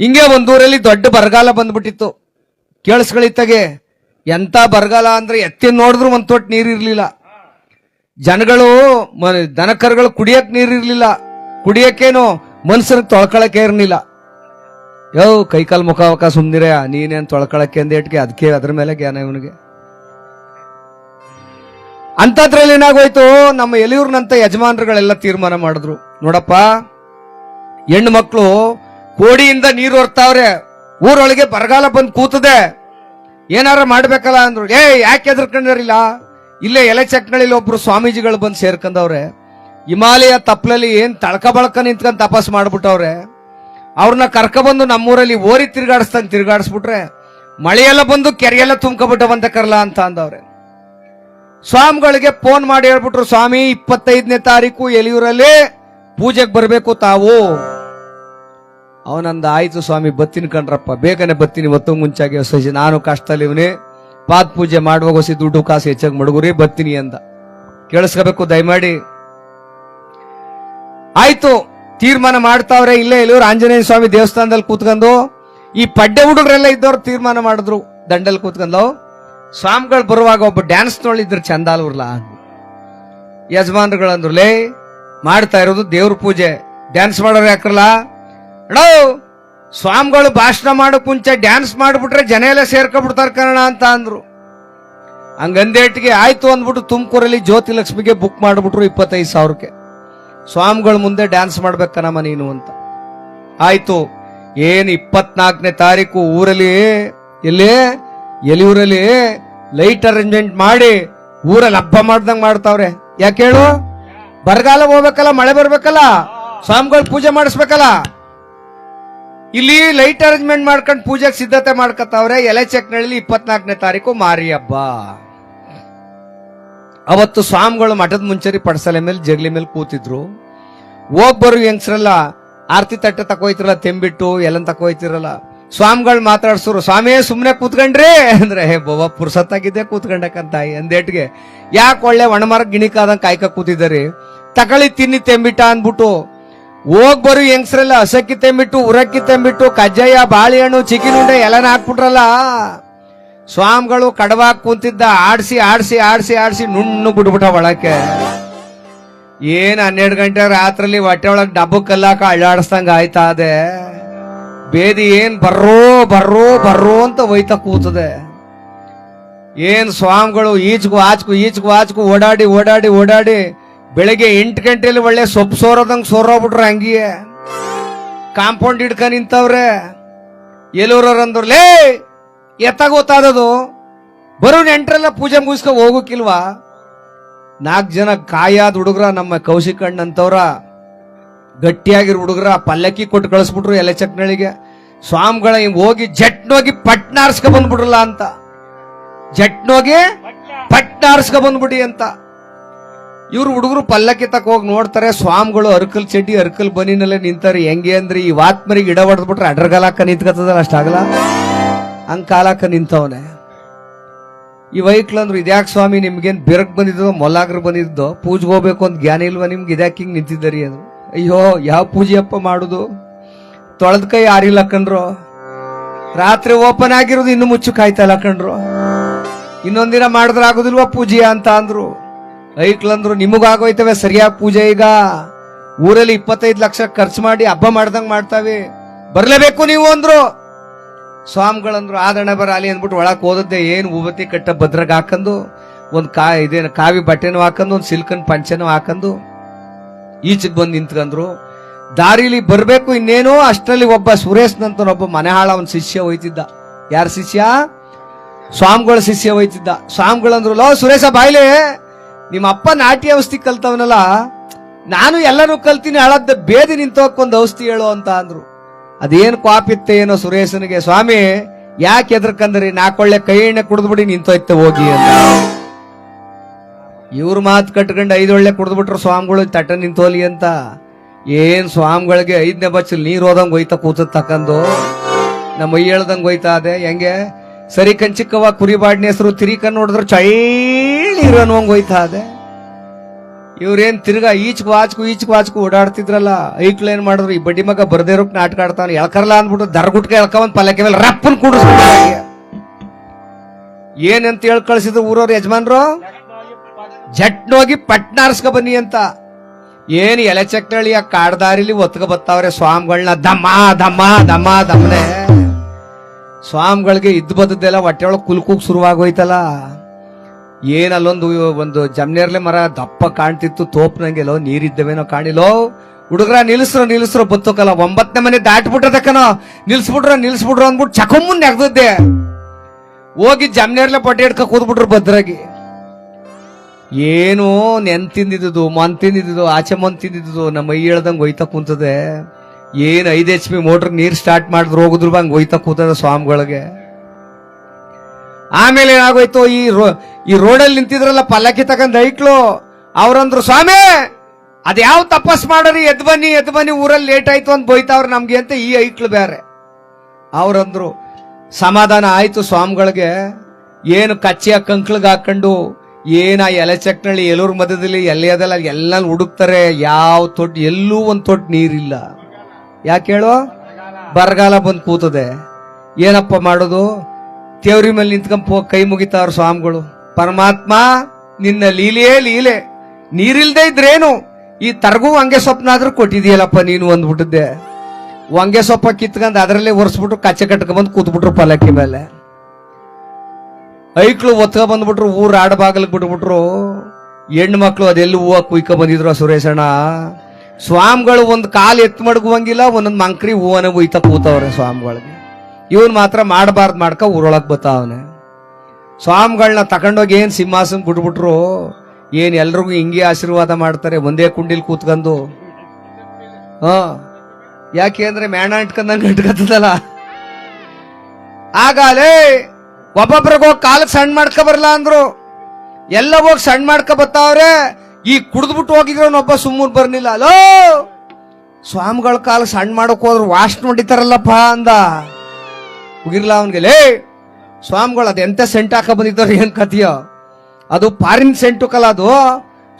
ಹಿಂಗೆ ಒಂದೂರಲ್ಲಿ ದೊಡ್ಡ ಬರಗಾಲ ಬಂದ್ಬಿಟ್ಟಿತ್ತು. ಕೇಳಿಸ್ಗಳಿತ್ತಾಗೆ ಎಂತ ಬರಗಾಲ ಅಂದ್ರೆ ಎತ್ತಿ ನೋಡಿದ್ರು ಒಂದ್ ತೊಟ್ಟು ನೀರು ಇರ್ಲಿಲ್ಲ ಜನಗಳು ದನಕರುಗಳು ಕುಡಿಯಕ್ ನೀರಿರ್ಲಿಲ್ಲ. ಕುಡಿಯಕ್ಕೇನು ಮನುಷ್ಯನ ತೊಳ್ಕೊಳಕ್ಕೆ ಇರ್ಲಿಲ್ಲ. ಯೋ, ಕೈಕಾಲ್ ಮುಖ ಮುಖ ಸುಮ್ನಿರ, ನೀನೇನ್ ತೊಳ್ಕೊಳಕ್ಕೆ ಅಂದೇಟ್ಗೆ ಅದಕ್ಕೆ ಅದ್ರ ಮೇಲೆ ಜ್ಞಾನ ಇವನಿಗೆ. ಅಂತದ್ರಲ್ಲಿ ಏನಾಗೋಯ್ತು, ನಮ್ಮ ಎಲಿಯೂರ್ನಂತ ಯಜಮಾನರುಗಳೆಲ್ಲ ತೀರ್ಮಾನ ಮಾಡಿದ್ರು. ನೋಡಪ್ಪ, ಹೆಣ್ಣು ಮಕ್ಕಳು ಕೋಡಿಯಿಂದ ನೀರು ಹೊರ್ತಾವ್ರೆ, ಊರೊಳಗೆ ಬರಗಾಲ ಬಂದು ಕೂತದೆ. ಏನಾರ ಮಾಡ್ಬೇಕಲ್ಲ ಅಂದ್ರು, ಏ, ಯಾಕೆ ಎದ್ರಕೊಂಡಿರಲಿಲ್ಲ ಇಲ್ಲೇ ಎಲೆ ಚಕ್ನಳ್ಳಿಲಿ ಒಬ್ರು ಸ್ವಾಮೀಜಿಗಳು ಬಂದು ಸೇರ್ಕೊಂಡವ್ರೆ ಹಿಮಾಲಯ ತಪ್ಪಲಲ್ಲಿ ಏನ್ ತಳಕ ಬಳಕ ನಿಂತ್ಕೊಂಡ್ ತಪಸ್ ಮಾಡ್ಬಿಟ್ಟವ್ರೆ. ಅವ್ರನ್ನ ಕರ್ಕೊಬಂದು ನಮ್ಮೂರಲ್ಲಿ ಓರಿ ತಿರ್ಗಾಡಿಸ್ದಂಗ್ ತಿರ್ಗಾಡಿಸ್ಬಿಟ್ರೆ, ಮಳೆಯೆಲ್ಲ ಬಂದು ಕೆರೆಯೆಲ್ಲ ತುಂಬ್ಕೊಬಿಟ್ಟವಂತ ಕರ್ಲ ಅಂತ ಅಂದವ್ರೆ. ಸ್ವಾಮಿಗಳಿಗೆ ಫೋನ್ ಮಾಡಿ ಹೇಳ್ಬಿಟ್ರು, ಸ್ವಾಮಿ, ಇಪ್ಪತ್ತೈದನೇ ತಾರೀಕು ಎಲಿಯೂರಲ್ಲಿ ಪೂಜೆಗೆ ಬರಬೇಕು ತಾವು. ಅವನಂದ ಆಯ್ತು ಸ್ವಾಮಿ, ಬತ್ತಿನ ಕಣ್ರಪ್ಪ, ಬೇಗನೆ ಬತ್ತೀನಿ ಒತ್ತು ಮುಂಚಾಗಿ ಹೊಸ ನಾನು ಕಷ್ಟದಲ್ಲಿ ಇವನೇ. ಪಾದ ಪೂಜೆ ಮಾಡುವಾಗ ಹೊಸಿ ದುಡ್ಡು ಕಾಸು ಹೆಚ್ಚಾಗಿ ಮಡಗುರಿ, ಬತ್ತೀನಿ ಅಂದ. ಕೇಳಿಸ್ಕೋಬೇಕು, ದಯಮಾಡಿ. ಆಯ್ತು, ತೀರ್ಮಾನ ಮಾಡ್ತಾವ್ರೆ, ಇಲ್ಲೇ ಇಲ್ಲಿವ್ರು ಆಂಜನೇಯ ಸ್ವಾಮಿ ದೇವಸ್ಥಾನದಲ್ಲಿ ಕೂತ್ಕೊಂಡು, ಈ ಪಡ್ಡೆ ಹುಡುಗರೆಲ್ಲ ಇದ್ದವ್ರು ತೀರ್ಮಾನ ಮಾಡಿದ್ರು, ದಂಡಲ್ಲಿ ಕೂತ್ಕೊಂಡು ಸ್ವಾಮಿಗಳು ಬರುವಾಗ ಒಬ್ಬ ಡ್ಯಾನ್ಸ್ ನೋಡಿದ್ರು ಚಂದ ಯಜಮಾನ್ರುಗಳಂದ್ರು, ಲೇ, ಮಾಡ್ತಾ ಇರೋದು ದೇವ್ರ ಪೂಜೆ ಡ್ಯಾನ್ಸ್ ಮಾಡೋರು ಯಾಕ್ರಲ್ಲ ಅಣ್ಣೋ ಸ್ವಾಮಿಗಳು ಭಾಷಣ ಮಾಡೋ ಮುಂಚೆ ಡ್ಯಾನ್ಸ್ ಮಾಡಿಬಿಟ್ರೆ ಜನ ಎಲ್ಲ ಸೇರ್ಕೊಬಿಡ್ತಾರ ಕಣ ಅಂತ ಅಂದ್ರು. ಹಂಗಂದೇಟ್ಗೆ ಆಯ್ತು ಅಂದ್ಬಿಟ್ಟು ತುಮಕೂರಲ್ಲಿ ಜ್ಯೋತಿ ಲಕ್ಷ್ಮಿಗೆ ಬುಕ್ ಮಾಡಿಬಿಟ್ರು ಇಪ್ಪತ್ತೈದು ಸಾವಿರಕ್ಕೆ. ಸ್ವಾಮಿಗಳ ಮುಂದೆ ಡ್ಯಾನ್ಸ್ ಮಾಡ್ಬೇಕನಮ್ಮ ನೀನು ಅಂತ. ಆಯ್ತು, ಏನ್ ಇಪ್ಪತ್ನಾಲ್ಕನೇ ತಾರೀಕು ಊರಲ್ಲಿ, ಎಲ್ಲಿ, ಎಲಿಯೂರಲ್ಲಿ ಲೈಟ್ ಅರೇಂಜ್ಮೆಂಟ್ ಮಾಡಿ ಊರಲ್ಲಿ ಹಬ್ಬ ಮಾಡ್ದಂಗೆ ಮಾಡ್ತಾವ್ರೆ. ಯಾಕೆ ಹೇಳು? ಬರಗಾಲ ಹೋಗ್ಬೇಕಲ್ಲ, ಮಳೆ ಬರ್ಬೇಕಲ್ಲ? ಸ್ವಾಮಿಗಳು ಪೂಜೆ ಮಾಡಿಸ್ಬೇಕಲ್ಲ? ಇಲ್ಲಿ ಲೈಟ್ ಅರೇಂಜ್ಮೆಂಟ್ ಮಾಡ್ಕೊಂಡು ಪೂಜೆಗೆ ಸಿದ್ಧತೆ ಮಾಡ್ಕೊತಾವ್ರೆ. ಎಲೆ ಚೆಕ್ನಳ್ಳಿ ಇಪ್ಪತ್ನಾಲ್ಕನೇ ತಾರೀಕು ಮಾರಿ ಹಬ್ಬ. ಅವತ್ತು ಸ್ವಾಮಿಗಳು ಮಠದ ಮುಂಚರಿ ಪಡಸಲೆ ಮೇಲೆ ಜಗಲಿ ಮೇಲೆ ಕೂತಿದ್ರು. ಹೋಗ್ ಬರು ಹೆಂಗ್ಸ್ರಲ್ಲ, ಆರ್ತಿ ತಟ್ಟೆ ತಕೋಯ್ತಿರಲ್ಲ ತೆಂಬಿಟ್ಟು ಎಲ್ಲನ್ ತಕೋಯ್ತಿರಲ್ಲ ಸ್ವಾಮಿಗಳು ಮಾತಾಡ್ಸೋರು ಸ್ವಾಮಿಯೇ ಸುಮ್ಮನೆ ಕೂತ್ಕೊಂಡ್ರಿ. ಅಂದ್ರೆ, ಹೇ ಬೊಬ್ಬ ಪುರ್ಸತ್ತಾಗಿದ್ದೆ ಕೂತ್ಕೊಂಡಕ್ಕಂತ ಅಂದೇಟ್ಗೆ, ಯಾಕೆ ಒಳ್ಳೆ ಒಣಮರ ಗಿಣಿಕಾದಂಗೆ ಕಾಯ್ಕ ಕೂತಿದ್ದಾರೆ ತಕಳಿ ತಿನ್ನಿ, ತೆಂಬಿಟ್ಟ ಅಂದ್ಬಿಟ್ಟು ಹೋಗ್ ಬರೋ ಹೆಂಗ್ಸ್ರಲ್ಲ, ಹಸಕ್ಕಿ ತೆಂಬಿಟ್ಟು, ಉರಕ್ಕಿ ತೆಂಬಿಟ್ಟು, ಕಜ್ಜಾಯ, ಬಾಳೆಹಣ್ಣು ಚಿಕನ್ ಉಂಡೆ ಹಾಕ್ಬಿಟ್ರಲ್ಲ? ಸ್ವಾಮಿಗಳು ಕಡವಾಗ್ ಕುಂತಿದ್ದ, ಆಡ್ಸಿ ಆಡ್ಸಿ ಆಡ್ಸಿ ಆಡ್ಸಿ ನುಣ್ಣು ಬಿಡ್ಬಿಟ್ಟ ಒಳಕ್ಕೆ. ಏನ್ ಹನ್ನೆರಡು ಗಂಟೆ ರಾತ್ರಲ್ಲಿ ಹೊಟ್ಟೆ ಒಳಗ್ ಡಬ್ಬ ಕಲ್ಲಾಕ ಅಳ್ಳಾಡಿಸ್ದಂಗ ಆಯ್ತಾ ಅದೇ? ಬೇದಿ ಏನ್ ಬರ್ರೋ ಬರ್ರೋ ಬರ್ರೋ ಅಂತ ಒಯ್ತಾ ಕೂತದೆ. ಏನ್ ಸ್ವಾಮಿಗಳು ಈಚ್ಕು ಆಚ್ಕು ಈಚ್ಕು ಆಚ್ಕು ಓಡಾಡಿ ಓಡಾಡಿ ಓಡಾಡಿ ಬೆಳಗ್ಗೆ ಎಂಟು ಗಂಟೆಯಲ್ಲಿ ಒಳ್ಳೆ ಸೊಪ್ಪು ಸೋರೋದಂಗೆ ಸೋರೋಗ್ಬಿಟ್ರೆ ಹಂಗಿಯೇ. ಕಾಂಪೌಂಡ್ ಹಿಡ್ಕ ನಿಂತವ್ರೆ. ಎಲ್ಲೂರವ್ರಂದ್ರು, ಲೇ ಎತ್ತಾಗ ಗೊತ್ತಾದದು. ಬರೋ ನೆಂಟ್ರೆಲ್ಲ ಪೂಜೆ ಮುಗಿಸ್ಕೊ ಹೋಗೋಕಿಲ್ವಾ? ನಾಲ್ಕು ಜನ ಕಾಯಾದ ಹುಡುಗ್ರ ನಮ್ಮ ಕೌಶಿಕ್ ಅಂತವ್ರ ಗಟ್ಟಿಯಾಗಿರೋ ಹುಡುಗ್ರ ಪಲ್ಲಕ್ಕಿ ಕೊಟ್ಟು ಕಳಿಸ್ಬಿಟ್ರು ಎಲೆ ಚಕ್ನಳಿಗೆ ಸ್ವಾಮಿಗಳ, ಹೋಗಿ ಜಟ್ನೋಗಿ ಪಟ್ನಾರ್ಸ್ಕ ಬಂದ್ಬಿಡ್ರಲ್ಲ ಅಂತ. ಜಟ್ನೋಗಿ ಪಟ್ನಾರ್ಸ್ಕ ಬಂದ್ಬಿಡಿ ಅಂತ. ಇವ್ರು ಹುಡುಗರು ಪಲ್ಲಕ್ಕಿ ತಕ್ಕ ಹೋಗಿ ನೋಡ್ತಾರೆ, ಸ್ವಾಮಿಗಳು ಅರ್ಕಲ್ ಚಡ್ಡಿ ಅರ್ಕಲ್ ಬನಿನಲ್ಲೇ ನಿಂತಾರೆ. ಹೆಂಗೆ ಅಂದ್ರೆ ಈ ವಾತ್ಮರಿಗೆ ಗಿಡ ಹೊಡೆದ್ಬಿಟ್ರೆ ಅಡ್ರಗಾಲಕ್ಕ ನಿಂತ್ಕತ್ತದಲ್ಲ ಅಷ್ಟಾಗಲ್ಲ ಹಂಗೆ ಕಾಲಕ್ಕ ನಿಂತವನೆ. ಈ ವೈಕ್ಲ್ ಅಂದ್ರು ಇದ್ಯಾಕೆ ಸ್ವಾಮಿ ನಿಮ್ಗೇನು ಬಿರಕ್ ಬಂದಿದ್ದು ಮೊಲಾಗ್ರ ಬಂದಿದ್ದು, ಪೂಜೆಗೆ ಹೋಗ್ಬೇಕು ಅಂತ ಜ್ಞಾನ ಇಲ್ವಾ ನಿಮ್ಗೆ? ಇದ್ಯಾಕೆ ಹಿಂಗೆ ನಿಂತಿದ್ದರಿ ಅದು? ಅಯ್ಯೋ, ಯಾವ ಪೂಜೆಯಪ್ಪ ಮಾಡುದು? ತೊಳೆದ ಕೈ ಆರಿಲ್ಲ ಕಣ್ರು ರಾತ್ರಿ ಓಪನ್ ಆಗಿರೋದು ಇನ್ನು ಮುಚ್ಚು ಕಾಯ್ತಲ್ಲ ಕಣ್ರು ಇನ್ನೊಂದಿನ ಮಾಡಿದ್ರೆ ಆಗುದಿಲ್ವಾ ಪೂಜೆ ಅಂತ ಅಂದ್ರು. ಐಕ್ಲಂದ್ರು ನಿಮಗಾಗೋಯ್ತವೆ ಸರಿಯಾಗಿ ಪೂಜೆ ಈಗ. ಊರಲ್ಲಿ ಇಪ್ಪತ್ತೈದು ಲಕ್ಷ ಖರ್ಚು ಮಾಡಿ ಹಬ್ಬ ಮಾಡ್ದಂಗೆ ಮಾಡ್ತಾವೆ. ಬರಲೇಬೇಕು ನೀವು ಅಂದ್ರು. ಸ್ವಾಮಿಗಳಂದ್ರು ಆದಣ ಬರ ಅಲ್ಲಿ ಅಂದ್ಬಿಟ್ಟು ಒಳಕ್ ಹೋದದ್ದೆ ಏನು ಉಬತಿ ಕಟ್ಟ ಭದ್ರಗ್ ಹಾಕಂದು, ಒಂದು ಕಾ ಇದೇನು ಕಾವಿ ಬಟ್ಟೆನೂ ಹಾಕಂದು, ಒಂದು ಸಿಲ್ಕನ್ ಪಂಚನೂ ಹಾಕಂದು. ಈಚೆಗೆ ಬಂದು ನಿಂತ್ಕೊಂಡ್ರು ದಾರಿಲಿ ಬರಬೇಕು ಇನ್ನೇನೋ, ಅಷ್ಟರಲ್ಲಿ ಒಬ್ಬ ಸುರೇಶ್ ಒಬ್ಬ ಮನೆ ಹಾಳ ಅವನ್ ಶಿಷ್ಯ ಹೋಯ್ತಿದ್ದ. ಯಾರ ಶಿಷ್ಯ? ಸ್ವಾಮಿಗಳ ಶಿಷ್ಯ ಹೋಯ್ತಿದ್ದ. ಸ್ವಾಮಿಗಳಂದ್ರು, ಲೋ ಸುರೇಶ ಬಾಯ್ಲೆ! ನಿಮ್ಮ ಅಪ್ಪ ನಾಟಿ ಔಷಧಿ ಕಲ್ತವನಲ್ಲ, ನಾನು ಎಲ್ಲರೂ ಕಲ್ತೀನಿ ಹಳದ್ದ ಬೇದಿ ನಿಂತೋಕ್ಕೊಂದು ಔಷಧಿ ಹೇಳು ಅಂತ ಅಂದ್ರು. ಅದೇನು ಕ್ವಾಪಿತ್ತೆ ಏನೋ ಸುರೇಶನಿಗೆ, ಸ್ವಾಮಿ, ಯಾಕೆ ಎದ್ರಕಂದ್ರಿ ನಾಕೊಳ್ಳೆ ಕೈ ಎಣ್ಣೆ ಕುಡಿದ್ಬಿಡಿ, ನಿಂತೋಯ್ತೆ ಹೋಗಿ ಅಂತ. ಇವ್ರ ಮಾತು ಕಟ್ಕೊಂಡು ಐದೊಳ್ಳೆ ಕುಡಿದ್ಬಿಟ್ರು ಸ್ವಾಮಿಗಳು ತಟ್ಟ ನಿಂತೋಲಿ ಅಂತ. ಏನ್ ಸ್ವಾಮಿಗಳಿಗೆ ಐದನೇ ಬಚ್ಚಲ್ ನೀರು ಹೋದಂಗೆ ಹೋಯ್ತಾ ಕೂತದ್ ತಕ್ಕಂದು ನಮ್ಮ ಮೈ ಹೇಳ್ದಂಗ್ ಹೋಯ್ತಾ ಅದೇ, ಹೆಂಗೆ? ಸರಿ ಕಂಚಿಕ್ಕವ ಕುರಿ ಬಾಡ್ನಿ ಹೆಸರು ತಿರಿಕನ್ ನೋಡಿದ್ರು ಚೈಳಿ ಅನ್ನೋಂಗ್ ಹೋಯ್ತಾ ಅದೆ ಇವ್ರೇನ್ ತಿರ್ಗಾ ಈಚ್ಕು ವಾಚ್ಕು ಈಚ್ಕು ವಾಚ್ಕು ಓಡಾಡ್ತಿದ್ರಲ್ಲ, ಐಕ್ಳು ಏನ್ ಮಾಡಿದ್ರು, ಈ ಬಡ್ಡಿ ಮಗ ಬರದೇ ಇರೋಕ್ ನಾಟಕ ಆಡ್ತಾನ ಎಳ್ಕರ್ಲ ಅಂದ್ಬಿಟ್ಟು ಎಳ್ಕ ಎಳ್ಕೊಂಡ್ ಪಲ್ಲಕ್ಕೆ ಮೇಲೆ ರಪ್ಪನ್ ಕೂಡಿಸ್ ಏನಂತ ಹೇಳಿ ಕಳ್ಸಿದ್ರು ಊರವ್ರ ಯಜಮಾನ್ರು? ಜಟ್ನೋಗಿ ಪಟ್ನಾರ್ಸ್ಕ ಬನ್ನಿ ಅಂತ. ಏನ್ ಎಲೆ ಚಕ್ನಳ್ಳಿ ಆ ಕಾಡ್ದಾರಿಲಿ ಒತ್ಕ ಬತ್ತಾವ್ರೆ ಸ್ವಾಮಿಗಳನ್ನ ದಮ್ಮ ದಮ್ಮ ದಮ್ಮ ದಮ್ಮನೆ ಸ್ವಾಮಿಗಳಿಗೆ ಇದ್ದು ಬದ್ದೆಲ್ಲ ಹೊಟ್ಟೆ ಒಳಗೆ ಕುಲ್ಕೂಗ್ ಶುರುವಾಗೋಯ್ತಲ್ಲ. ಏನಲ್ಲೊಂದು ಒಂದು ಜಮ್ನೇರ್ಲೆ ಮರ ದಪ್ಪ ಕಾಣ್ತಿತ್ತು ತೋಪ್ನಂಗೆಲ್ಲೋ ನೀರಿದ್ದವೇನೋ ಕಾಣಿಲೋ ಹುಡುಗ್ರ ನಿಲ್ಸ್ರು ನಿಲ್ಸ್ರು ಬತ್ತೋಕಲ್ಲ ಒಂಬತ್ತನೇ ಮನೆ ದಾಟ್ಬಿಟ್ಟದಕ್ಕನೋ ನಿಲ್ಸ್ಬಿಟ್ರ, ನಿಲ್ಸ್ಬಿಟ್ರು ಅಂದ್ಬಿಟ್ಟು ಚಕಮ್ಮನ್ ನೆಗ್ದಿದ್ದೆ. ಹೋಗಿ ಜಮ್ನೇರ್ಲೆ ಪಟ್ಟೆ ಹಿಡ್ಕ ಕೂದ್ಬಿಟ್ರು ಭದ್ರಾಗಿ. ಏನು ನೆನ್ ತಿಂದಿದ್ದು ಮನ್ ತಿಂದಿದ್ದು ಆಚೆ ಮನ್ ತಿಂದಿದ್ದು ನಮ್ಮ ಮೈ ಹೇಳ್ದಂಗೆ ಒಯ್ತಾ ಕುಂತದೆ. ಏನ್ ಐದು ಎಚ್ ಪಿ ಮೋಟರ್ ನೀರ್ ಸ್ಟಾರ್ಟ್ ಮಾಡಿದ್ರು ಹೋಗುದ್ರು ಬಂಗ್ ಹೋಯ್ತಾ ಕೂತದ ಸ್ವಾಮಿಗಳಿಗೆ. ಆಮೇಲೆ ಏನಾಗೋಯ್ತು, ಈ ರೋ, ಈ ರೋಡಲ್ಲಿ ನಿಂತಿದ್ರಲ್ಲ ಪಲ್ಲಕ್ಕಿ ತಗೊಂಡ್ ಐಕ್ಳು ಅವ್ರಂದ್ರು, ಸ್ವಾಮಿ, ಅದ್ಯಾವ ತಪಸ್ ಮಾಡರಿ, ಎದ್ ಬನ್ನಿ ಎದ್ ಬನ್ನಿ ಊರಲ್ಲಿ ಲೇಟ್ ಆಯ್ತು ಅಂತ ಬೈತಾವ್ರ ನಮ್ಗೆ ಅಂತ ಈ ಐಕ್ಳು ಬೇರೆ ಅವ್ರಂದ್ರು, ಸಮಾಧಾನ ಆಯ್ತು ಸ್ವಾಮಿಗಳಿಗೆ, ಏನು ಕಚ್ಚಿಯ ಕಂಕ್ಳಿಗೆ ಹಾಕೊಂಡು, ಏನ ಎಲೆ ಚಕ್ನಳ್ಳಿ ಎಲ್ಲೂರ್ ಮಧ್ಯದಲ್ಲಿ ಎಲ್ಲಿ ಅದಲ್ಲ ಎಲ್ಲ ಹುಡುಕ್ತಾರೆ, ಯಾವ ತೊಟ್ಟು ಎಲ್ಲೂ ಒಂದ್ ತೊಟ್ಟು ನೀರಿಲ್ಲ. ಯಾಕೆ ಹೇಳೋ? ಬರಗಾಲ ಬಂದು ಕೂತದೆ. ಏನಪ್ಪ ಮಾಡೋದು? ತೇವ್ರಿ ಮೇಲೆ ನಿಂತ್ಕೊಂಡ್ ಕೈ ಮುಗಿತಾವ್ರ ಸ್ವಾಮಿಗಳು. ಪರಮಾತ್ಮ, ನಿನ್ನ ಲೀಲೆಯೇ ಲೀಲೆ. ನೀರಿಲ್ದೇ ಇದ್ರೇನು? ಈ ತರಗು ಹಂಗೆ ಸೊಪ್ಪನಾದ್ರೂ ಕೊಟ್ಟಿದೀಯಲ್ಲಪ್ಪ ನೀನು ಅಂದ್ಬಿಟ್ಟಿದ್ದೆ. ಹೊಂಗೆ ಸೊಪ್ಪ ಕಿತ್ಕೊಂಡ್ ಅದರಲ್ಲೇ ಒರೆಸ್ಬಿಟ್ಟು ಕಚ್ಚೆ ಕಟ್ಕೊಂಡ್ಬಂದು ಕೂತ್ಬಿಟ್ರು ಪಲ್ಲಕ್ಕಿ ಮೇಲೆ. ಐಕ್ಳು ಒತ್ಕ ಬಂದ್ಬಿಟ್ರು, ಊರ್ ಆಡ ಬಾಗಿಲಿಗೆ ಬಿಟ್ಬಿಟ್ರು. ಹೆಣ್ಣು ಮಕ್ಕಳು ಅದೆಲ್ಲ ಹೂವ ಕುಯ್ಕ ಬಂದಿದ್ರು ಸುರೇಶಣ್ಣ? ಸ್ವಾಮಿಗಳು ಒಂದು ಕಾಲು ಎತ್ತು ಮಡಗುವಂಗಿಲ್ಲ, ಒಂದೊಂದು ಮಂಕ್ರಿ ಹೂವನ ಒಯ್ತಾ ಕೂತವ್ರೆ ಸ್ವಾಮಿಗಳಿಗೆ. ಇವನ್ ಮಾತ್ರ ಮಾಡಬಾರ್ದು ಮಾಡ್ಕ ಊರೊಳಗೆ ಬತ್ತಾವನೆ. ಸ್ವಾಮಿಗಳನ್ನ ತಗೊಂಡೋಗಿ ಏನು ಸಿಂಹಾಸನ ಬಿಟ್ಬಿಟ್ರು? ಏನು ಎಲ್ರಿಗೂ ಹಿಂಗೆ ಆಶೀರ್ವಾದ ಮಾಡ್ತಾರೆ, ಒಂದೇ ಕುಂಡಿಲಿ ಕೂತ್ಕೊಂಡು ಹ. ಯಾಕೆ ಅಂದ್ರೆ ಮೇಣ ಇಟ್ಕಂದಂಗೆ ಇಟ್ಕತ್ತದಲ್ಲ ಆಗಾಲೇ ಒಬ್ಬೊಬ್ರಿಗೆ ಹೋಗಿ ಕಾಲಕ್ಕೆ ಸಣ್ಣ ಮಾಡ್ಕೊ ಬರಲ್ಲ ಅಂದ್ರು. ಎಲ್ಲ ಹೋಗಿ ಸಣ್ಣ ಮಾಡ್ಕೊ ಬತ್ತಾವ್ರೆ ಈ ಕುಡಿದ್ಬಿಟ್ಟು ಹೋಗಿದ್ರು ಒಬ್ಬ ಸುಮ್ಮನೆ ಬರ್ನಿಲ್ಲ ಅಲೋ, ಸ್ವಾಮಿಗಳ ಕಾಲ ಸಣ್ಣ ಮಾಡಕ್ ಹೋದ್ರು ವಾಶ್ ನೋಡಿತಾರಲ್ಲಪ್ಪ ಅಂದ. ಉಗಿರ್ಲ ಅವನ್ಗೆ, ಲೇ, ಸ್ವಾಮಿಗಳು ಅದು ಎಂತ ಸೆಂಟ್ ಹಾಕ ಬಂದಿದ್ದವ್ರು ಏನ್ ಕತಿಯೋ ಅದು ಪಾರಿನ್ ಸೆಂಟು ಕಲ ಅದು.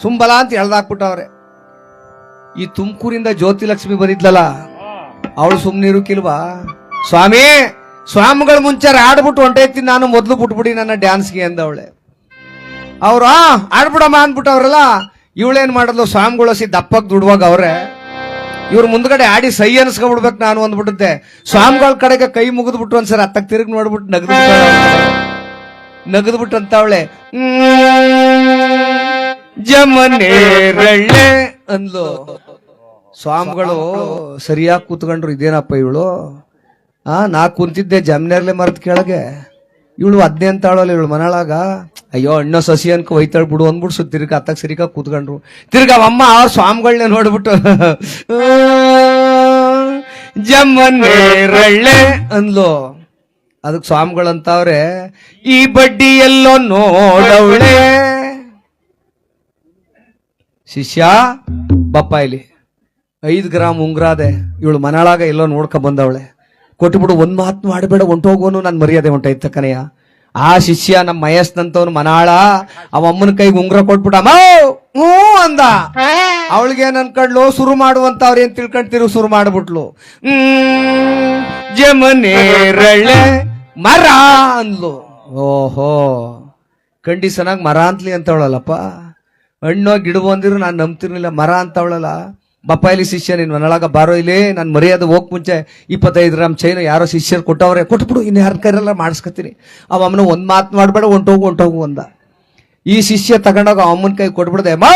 ಸುಂಬಲ ಅಂತ ಎಳ್ದಾಕ್ಬಿಟ್ಟವ್ರೆ. ಈ ತುಮಕೂರಿಂದ ಜ್ಯೋತಿ ಲಕ್ಷ್ಮಿ ಬಂದಿದ್ಲಲ್ಲ, ಅವಳು ಸುಮ್ನಿರುಕಿಲ್ವಾ ಸ್ವಾಮಿ, ಸ್ವಾಮಿಗಳ ಮುಂಚೆ ಆಡ್ಬಿಟ್ಟು ಹೊಂಟೈತಿ ನಾನು ಮೊದ್ಲು ಬಿಟ್ಬಿಡಿ ನನ್ನ ಡ್ಯಾನ್ಸ್ಗೆ ಅಂದವಳೆ. ಅವ್ರು ಆಡ್ಬಿಡಮ್ಮ ಅಂದ್ಬಿಟ್ಟವ್ರಲ್ಲ ಇವಳೇನ್ ಮಾಡಿದ್ಲು? ಸ್ವಾಮಿಗಳು ದಪ್ಪಕ್ ದುಡುವಾಗ ಅವ್ರೆ. ಇವ್ರ ಮುಂದ್ಗಡೆ ಆಡಿ ಸೈ ಅನ್ಸ್ಕೊಂಡ್ಬಿಡ್ಬೇಕು ನಾನು ಅಂದ್ಬಿಟ್ಟಿದ್ದೆ ಸ್ವಾಮಿಗಳ ಕಡೆಗೆ ಕೈ ಮುಗಿದ್ಬಿಟ್ಟು ಒಂದ್ಸರಿ ಅತ್ತಕ್ಕೆ ತಿರುಗಿ ನೋಡ್ಬಿಟ್ಟು ನಗದು ನಗದ್ಬಿಟ್ಟು ಅಂತವಳೆ ಜಮನೇರಳ್ಳೆ ಅಂದ್ಲು. ಸ್ವಾಮಿಗಳು ಸರಿಯಾಗಿ ಕೂತ್ಕೊಂಡ್ರು, ಇದೇನಪ್ಪ ಇವಳು? ಆ, ನಾ ಕುಂತಿದ್ದೆ ಜಮನೇರ್ಲೆ ಮರದ ಕೆಳಗೆ. ಇವಳು ಅದ್ನೇ ಅಂತಾಳಲ್ಲ ಇವಳು ಮನಳಾಗ. ಅಯ್ಯೋ, ಅಣ್ಣ ಸಸಿ ಅನ್ಕ ಒಯ್ತಾಳ್ ಬಿಡು ಅಂದ್ಬಿಟ್ಟು ಸುತ್ತ ತಿರ್ಗ ಅತ್ತಾಗ ಸಿರಿಕ ಕೂತ್ಕೊಂಡ್ರು. ತಿರ್ಗಾ ಅಮ್ಮ ಅವ್ರ ಸ್ವಾಮಿಗಳನ್ನ ನೋಡ್ಬಿಟ್ಟು ಜಮ್ಮನ್ನೇರಳ್ಳೆ ಅಂದ್ಲು. ಅದಕ್ಕೆ ಸ್ವಾಮಿಗಳಂತವ್ರೆ, ಈ ಬಡ್ಡಿ ಎಲ್ಲೋ ನೋಡವಳೆ. ಶಿಷ್ಯ, ಬಪ್ಪ ಇಲ್ಲಿ, ಐದು ಗ್ರಾಮ್ ಉಂಗ್ರಾದೆ, ಇವಳು ಮನಾಳಾಗ ಎಲ್ಲೋ ನೋಡ್ಕ ಬಂದವಳೆ. ಕೊಟ್ಬಿಡು, ಒಂದ್ ಮಾತು ಮಾಡಬೇಡ ಹೊಂಟೋಗೋನು ನಾನು ಮರ್ಯಾದೆ ಹೊಂಟೈತ ಕನೆಯ ಆ ಶಿಷ್ಯ ನಮ್ಮ ಮಯಸ್ನಂತವನು ಮನಾಳ ಅವ ಅಮ್ಮನ ಕೈಗೆ ಉಂಗ್ರ ಕೊಟ್ಬಿಟ್ಟ ಹ್ಞೂ ಅಂದ. ಅವಳಿಗೆ ಏನ್ ಅನ್ಕೊಂಡ್ಲು ಶುರು ಮಾಡುವಂತ ಅವ್ರ ಏನ್ ತಿಳ್ಕೊಂತಿರು ಶುರು ಮಾಡ್ಬಿಟ್ಲು. ಹ್ಮ್ ಜಮನೇರಳೆ ಮರ ಅಂದ್ಲು. ಓಹೋ ಖಂಡಿಸನಾಗ ಮರ ಅಂತಲಿ ಅಂತವಳಲ್ಲಪ್ಪ. ಹಣ್ಣು ಗಿಡ ಬಂದಿರು ನಾನು ನಂಬ್ತಿರ್ಲಿಲ್ಲ ಮರ ಅಂತವಳಲ್ಲ. ಬಪ್ಪಾಯಿಲಿ ಶಿಷ್ಯ, ನೀನು ಮನೊಳಗ ಬಾರೋ ಇಲ್ಲಿ, ನಾನು ಮರ್ಯಾದೆ ಹೋಗ್ ಮುಂಚೆ ಇಪ್ಪತ್ತೈದು ಗ್ರಾಮ್ ಚೈನು ಯಾರೋ ಶಿಷ್ಯರು ಕೊಟ್ಟವ್ರೆ, ಕೊಟ್ಬಿಡು, ಇನ್ನು ಯಾರ ಕೈರೆಲ್ಲ ಮಾಡಿಸ್ಕೊತೀನಿ ಅವ ಅಮ್ಮನ ಒಂದ್ ಮಾತು ಮಾಡಬೇಡ ಹೊಂಟೋಗು ಹೊಂಟೋಗು ಅಂದ. ಈ ಶಿಷ್ಯ ತಗೊಂಡೋಗ ಅಮ್ಮನ ಕೈ ಕೊಟ್ಬಿಡ್ದೆ, ಮಾ,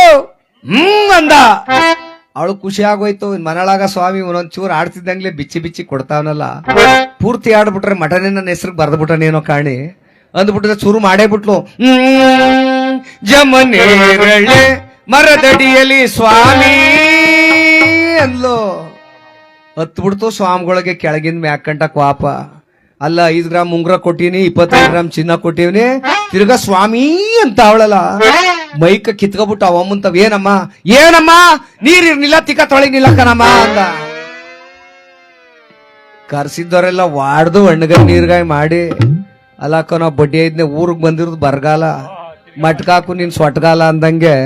ಹ್ಮ್ ಅಂದ. ಅವಳು ಖುಷಿ ಆಗೋಯ್ತು ಮನೊಳಗ ಸ್ವಾಮಿ ಒಂದೊಂದ್ ಚೂರು ಆಡ್ತಿದ್ದಂಗ್ಲೆ ಬಿಚ್ಚಿ ಬಿಚ್ಚಿ ಕೊಡ್ತಾವನಲ್ಲ. ಪೂರ್ತಿ ಆಡ್ಬಿಟ್ರೆ ಮಟನೇ ನನ್ನ ಹೆಸ್ರಿಗೆ ಬರ್ದ್ಬಿಟ್ಟನೇನೋ ಕಾಣಿ. ಅಂದ್ಬಿಟ್ರೆ ಚೂರು ಮಾಡೇ ಬಿಟ್ಲು ಜಮನೇರಳೆ ಮರದಡಿಯಲ್ಲಿ ಸ್ವಾಮಿ. ಅಂದ್ಲು. ಹತ್ಬಿಡ್ತು ಸ್ವಾಮಿಗಳಿಗೆ ಕೆಳಗಿನ ಮ್ಯಾಕಂಟ ಕ್ವಾಪ. ಅಲ್ಲ, ಐದ್ ಗ್ರಾಮ್ ಉಂಗ್ರ ಕೊಟ್ಟಿನಿ ಇಪ್ಪತ್ತೈದು ಗ್ರಾಮ್ ಚಿನ್ನ ಕೊಟ್ಟಿವ್ನಿ, ತಿರ್ಗಾ ಸ್ವಾಮಿ ಅಂತ ಅವಳಲ್ಲ. ಮೈಕ ಕಿತ್ಕೊಬಿಟ್ಟು ಅವಮ್ಮಂತವ್ ಏನಮ್ಮ? ಏನಮ್ಮ? ನೀರಿರ್ನಿಲ್ಲ, ತಿಕ್ಕ ತೊಳಿನಿಲ್ಲ ನಿಲ್ಲಕ್ಕನಮ್ಮ ಅಂತ. ಕರ್ಸಿದ್ದವರೆಲ್ಲ ವಾಡ್ದು ಹಣ್ಣುಗಾಯಿ ನೀರ್ಗಾಯಿ ಮಾಡಿ. ಅಲ್ಲಕ್ಕ ನಾವು ಬಡ್ಡಿ ಐದನೇ ಊರಿಗೆ ಬಂದಿರೋದು ಬರಗಾಲ. ಮಟ್ಕಾಕು ನೀನ್ ಸೊಟ್ಗಾಲ ಅಂದಂಗೆ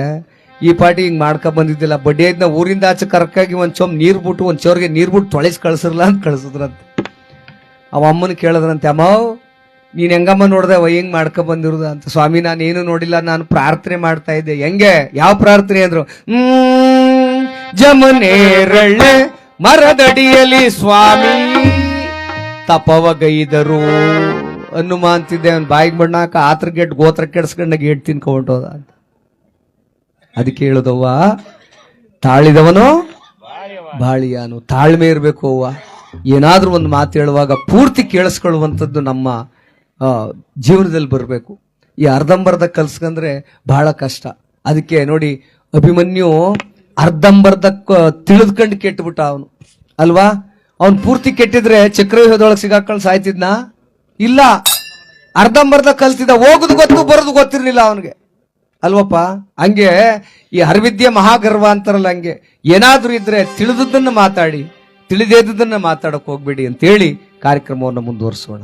ಈ ಪಾಟಿ ಹಿಂಗ್ ಮಾಡ್ಕೊಂಡ್ ಬಂದಿದ್ದಿಲ್ಲ. ಬಡ್ಡಿ ಐದ್ನ ಊರಿಂದ ಆಚೆ ಕರ್ಕಾಗಿ ಒಂದ್ ಚೊಂಬ್ ನೀರ್ ಬಿಟ್ಟು ಒಂದ್ ಚೋರ್ಗೆ ನೀರ್ ಬಿಟ್ಟು ತೊಳೆಸಿ ಕಳ್ಸಿರ್ಲ ಅಂತ ಕಳ್ಸಿದ್ರಂತೆ. ಅವ ಅಮ್ಮನ ಕೇಳಿದ್ರಂತೆ, ಅಮ್ಮ, ನೀನ್ ಹೆಂಗಮ್ಮ ನೋಡ್ದೆ? ಅವ ಹೆಂಗ್ ಮಾಡ್ಕೊಂಡ್ ಬಂದಿರೋದು? ಅಂತ. ಸ್ವಾಮಿ, ನಾನು ಏನು ನೋಡಿಲ್ಲ. ನಾನು ಪ್ರಾರ್ಥನೆ ಮಾಡ್ತಾ ಇದ್ದೆ. ಹೆಂಗೆ? ಯಾವ ಪ್ರಾರ್ಥನೆ? ಅಂದ್ರು. ಜಮನೇರಳ್ಳೆ ಮರದಡಿಯಲ್ಲಿ ಸ್ವಾಮಿ ತಪವಗೈದರು ಹನುಮ ಅಂತಿದ್ದೆ. ಅವ್ನ ಬಾಯಿಗೆ ಬಣ್ಣಾಕ ಆತ್ರ ಗೆಟ್ ಗೋತ್ರ ಕೆಡ್ಸ್ಕೊಂಡಾಗ ಹೇಳ್ತೀನಿ ತಿನ್ಕೊಂಡೋದ ಅಂತ. ಅದಕ್ಕೆ ಹೇಳೋದವ್ವ, ತಾಳಿದವನು ಬಾಳಿಯಾನು. ತಾಳ್ಮೆ ಇರಬೇಕು ಅವ್ವ. ಏನಾದರೂ ಒಂದು ಮಾತು ಹೇಳುವಾಗ ಪೂರ್ತಿ ಕೇಳಿಸ್ಕೊಳ್ಳುವಂಥದ್ದು ನಮ್ಮ ಜೀವನದಲ್ಲಿ ಬರಬೇಕು. ಈ ಅರ್ಧಂಬರ್ಧ ಕಲ್ಸ್ಕಂದ್ರೆ ಬಹಳ ಕಷ್ಟ. ಅದಕ್ಕೆ ನೋಡಿ, ಅಭಿಮನ್ಯು ಅರ್ಧಂಬರ್ಧ ತಿಳಿದ್ಕೊಂಡು ಕೆಟ್ಟಬಿಟ್ಟ ಅವನು. ಅಲ್ವಾ? ಅವನು ಪೂರ್ತಿ ಕೆಟ್ಟಿದ್ರೆ ಚಕ್ರವ್ಯೂಹದೊಳಗೆ ಸಿಗಾಕೊಂಡು ಸಾಯ್ತಿದ್ನಾ? ಇಲ್ಲ. ಅರ್ಧಂಬರ್ಧ ಕಲ್ತಿದ್ದ ಹೋಗುದು ಗೊತ್ತು, ಬರೋದು ಗೊತ್ತಿರಲಿಲ್ಲ ಅವನಿಗೆ. ಅಲ್ವಪ್ಪ? ಹಂಗೆ ಈ ಹರವಿದ್ಯೆ ಮಹಾಗರ್ವ ಅಂತಾರಲ್ಲ ಹಂಗೆ. ಏನಾದರೂ ಇದ್ರೆ ತಿಳಿದದ್ದನ್ನ ಮಾತಾಡಿ ತಿಳಿದೇದನ್ನ ಮಾತಾಡಕ್ ಹೋಗ್ಬೇಡಿ ಅಂತೇಳಿ ಕಾರ್ಯಕ್ರಮವನ್ನು ಮುಂದುವರಿಸೋಣ.